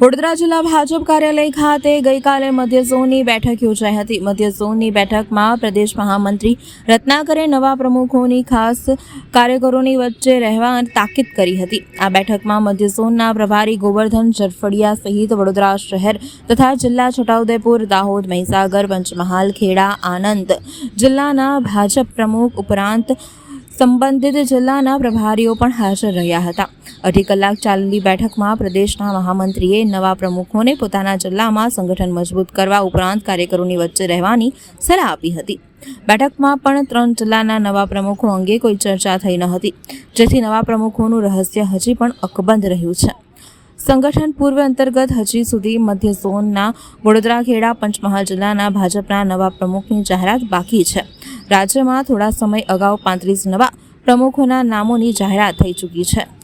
વડોદરા જિલ્લા ભાજપ કાર્યાલય ખાતે ગઈકાલે મધ્ય ઝોનની બેઠક યોજાઈ હતી. મધ્ય ઝોનની બેઠકમાં પ્રદેશ મહામંત્રી રત્નાકરે નવા પ્રમુખોની ખાસ કાર્યકરોની વચ્ચે રહેવા તાકીદ કરી હતી. આ બેઠકમાં મધ્ય ઝોનના પ્રભારી ગોવર્ધન જરફડિયા સહિત વડોદરા શહેર તથા જિલ્લા છોટાઉદેપુર, દાહોદ, મહીસાગર, પંચમહાલ, ખેડા આનંદ જિલ્લાના ભાજપ પ્રમુખ ઉપરાંત સંબંધિત જિલ્લાના પ્રભારીઓ પણ હાજર રહ્યા હતા. અઢી કલાક ચાલેલી બેઠકમાં પ્રદેશના મહામંત્રીએ નવા પ્રમુખોને પોતાના જિલ્લામાં સંગઠન મજબૂત કરવા ઉપરાંત કાર્યકરોની વચ્ચે રહેવાની સલાહ આપી હતી. બેઠકમાં પણ ત્રણ જિલ્લાના નવા પ્રમુખો અંગે કોઈ ચર્ચા થઈ ન હતી. જેથી નવા પ્રમુખોનું રહસ્ય હજી પણ અકબંધ રહ્યું છે. સંગઠન પૂર્વ અંતર્ગત હજી સુધી મધ્ય ઝોનના વડોદરા ખેડા પંચમહાલ જિલ્લાના ભાજપના નવા પ્રમુખની જાહેરાત બાકી છે. રાજ્યમાં થોડા સમય અગાઉ પાંત્રીસ નવા પ્રમુખોના નામોની જાહેરાત થઈ ચૂકી છે.